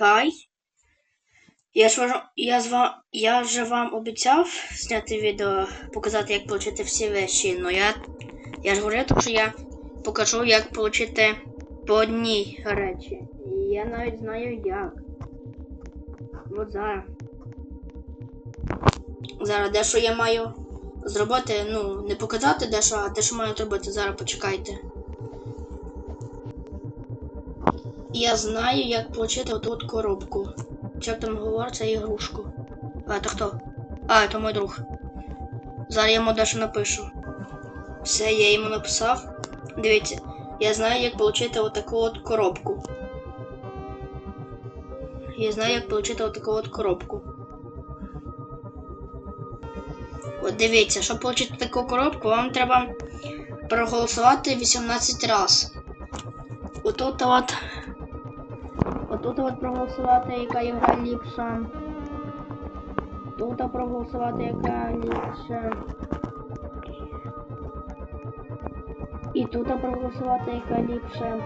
Кай. Я ж важ- я, з я же вам обіцяв зняти відео, показати, як отримати всі речі. Ну я, я ж говорив, що я покажу, як отримати по одній речі. І я навіть знаю як. От зараз. Зараз дещо я маю зробити, ну, не показати дещо, а те, що маю зробити. Зараз почекайте. Я знаю, як отримати оту от коробку. Як там говориться ігрушку. А, то хто? А, то мій друг. Зараз я йому дещо напишу. Все, я йому написав. Дивіться, я знаю, як отримати отаку от коробку. Я знаю, як отримати отаку от коробку. От дивіться, щоб отримати таку коробку, вам треба проголосувати 18 разів. Отут от. Отут от проголосувати, яка ігра ліпша. Тут проголосувати, яка ліпша. І тут проголосувати, яка ліпша.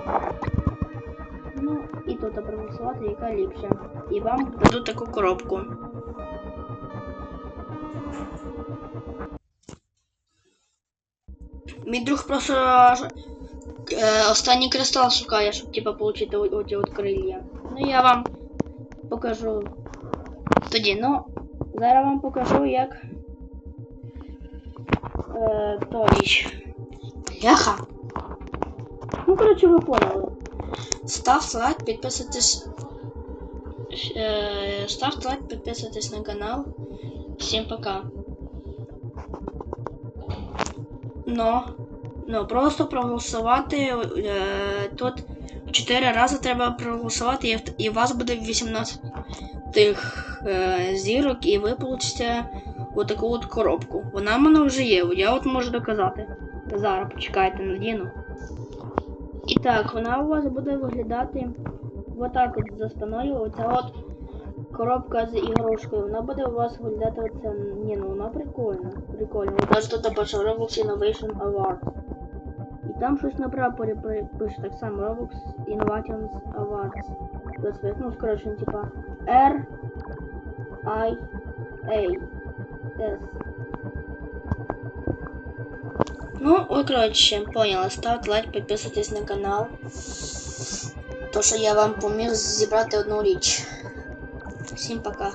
Ну, і тут проголосувати, яка ліпша. І вам дадуть таку коробку. Мій друг просто е, останній кристал шукає, щоб типа отримати оті от крилля. Ну я вам покажу тоді. Ну, зараз вам покажу, як е, то річ. Бляха. Ну, коротше, ви поняли. Ставте лайк, підписуйтесь. Е, ставте лайк, підписуйтесь на канал. Всім пока. Ну, Ну просто проголосувати. Е, тут 4 рази треба проголосувати, і, у вас буде 18 тих е, зірок, і ви получите отаку от коробку. Вона в мене вже є, я от можу доказати. Зараз почекайте, надіну. І так, вона у вас буде виглядати отак от за спиною. Оця от коробка з ігрушкою. Вона буде у вас виглядати оце. Ні, ну вона прикольна. Прикольно. От навіть тут пише Roblox Innovation Award. І там щось на прапорі при- пише так само Roblox Innovations Awards. Тобто, ну, скорочено, типа R I A S. Ну, ой, коротше, поняла. Ставте лайк, підписуйтесь на канал. То, що я вам поміг зібрати одну річ. Всім пока.